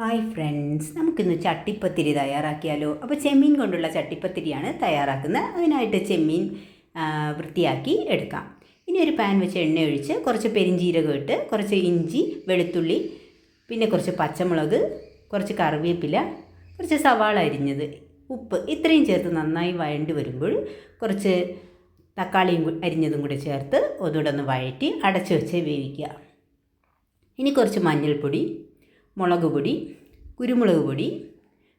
Hi friends നമുക്കിന്ന് ചട്ടിപ്പത്തിരി തയ്യാറാക്കിയാലോ? അപ്പോൾ ചെമ്മീൻ കൊണ്ടുള്ള ചട്ടിപ്പത്തിരിയാണ് തയ്യാറാക്കുന്നത്. അതിനായിട്ട് ചെമ്മീൻ വൃത്തിയാക്കി എടുക്കാം. ഇനി ഒരു പാൻ വെച്ച് എണ്ണ ഒഴിച്ച് കുറച്ച് പെരിഞ്ചീരകം ഇട്ട് കുറച്ച് ഇഞ്ചി വെളുത്തുള്ളി പിന്നെ കുറച്ച് പച്ചമുളക് കുറച്ച് കറിവേപ്പില കുറച്ച് സവാള അരിഞ്ഞത് ഉപ്പ് ഇത്രയും ചേർത്ത് നന്നായി വഴണ്ടി വരുമ്പോൾ കുറച്ച് തക്കാളിയും അരിഞ്ഞതും കൂടി ചേർത്ത് ഒന്നുകൂടെ ഒന്ന് വഴറ്റി അടച്ചു വെച്ച് വേവിക്കുക. ഇനി കുറച്ച് മഞ്ഞൾപ്പൊടി മുളക് പൊടി കുരുമുളക് പൊടി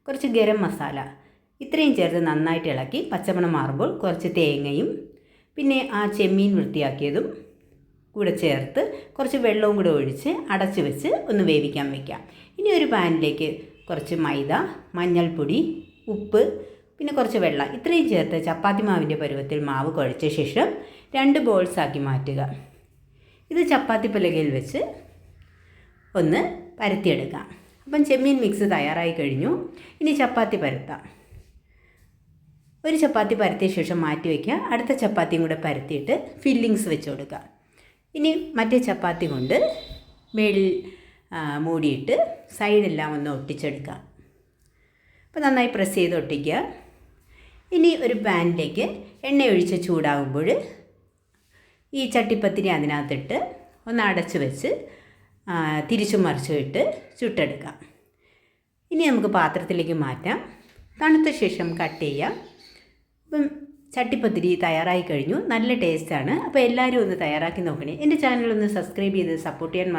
കുറച്ച് ഗരം മസാല. ഇത്രയും ചേർത്ത് നന്നായിട്ട് ഇളക്കി പച്ചമണം മാറുമ്പോൾ കുറച്ച് തേങ്ങയും പിന്നെ ആ ചെമ്മീൻ വൃത്തിയാക്കിയതും കൂടെ ചേർത്ത് കുറച്ച് വെള്ളവും കൂടെ ഒഴിച്ച് അടച്ചു വെച്ച് ഒന്ന് വേവിക്കാൻ വയ്ക്കാം ഇനി ഒരു പാനിലേക്ക് കുറച്ച് മൈദ മഞ്ഞൾപ്പൊടി ഉപ്പ് പിന്നെ കുറച്ച് വെള്ളം. ഇത്രയും ചേർത്ത് ചപ്പാത്തി മാവിന്റെ പരുവത്തിൽ മാവ് കുഴച്ച ശേഷം രണ്ട് ബോൾസാക്കി മാറ്റുക. ഇത് ചപ്പാത്തി പലകയിൽ വെച്ച് ഒന്ന് പരത്തിയെടുക്കാം. അപ്പം ചെമ്മീൻ മിക്സ് തയ്യാറായി കഴിഞ്ഞു. ഇനി ചപ്പാത്തി പരത്താം. ഒരു ചപ്പാത്തി പരത്തിയ ശേഷം മാറ്റി വയ്ക്കുക അടുത്ത ചപ്പാത്തിയും കൂടെ പരത്തിയിട്ട് ഫില്ലിങ്സ് വെച്ച് കൊടുക്കുക ഇനി മറ്റേ ചപ്പാത്തി കൊണ്ട് മേളിൽ മൂടിയിട്ട് സൈഡെല്ലാം ഒന്ന് ഒട്ടിച്ചെടുക്കുക അപ്പോൾ നന്നായി പ്രസ് ചെയ്ത് ഒട്ടിക്കുക. ഇനി ഒരു പാനിലേക്ക് എണ്ണ ഒഴിച്ച് ചൂടാകുമ്പോൾ ഈ ചട്ടിപ്പത്തിരി അതിനകത്തിട്ട് ഒന്ന് അടച്ച് വെച്ച് തിരിച്ചും മറിച്ചും ഇട്ട് ചുട്ടെടുക്കാം. ഇനി നമുക്ക് പാത്രത്തിലേക്ക് മാറ്റാം. തണുത്ത ശേഷം കട്ട് ചെയ്യാം. അപ്പം ചട്ടിപ്പത്തിരി തയ്യാറായി കഴിഞ്ഞു. നല്ല ടേസ്റ്റാണ് അപ്പോൾ എല്ലാവരും ഒന്ന് തയ്യാറാക്കി നോക്കണേ. എന്റെ ചാനൽ ഒന്ന് സബ്സ്ക്രൈബ് ചെയ്ത് സപ്പോർട്ട് ചെയ്യാൻ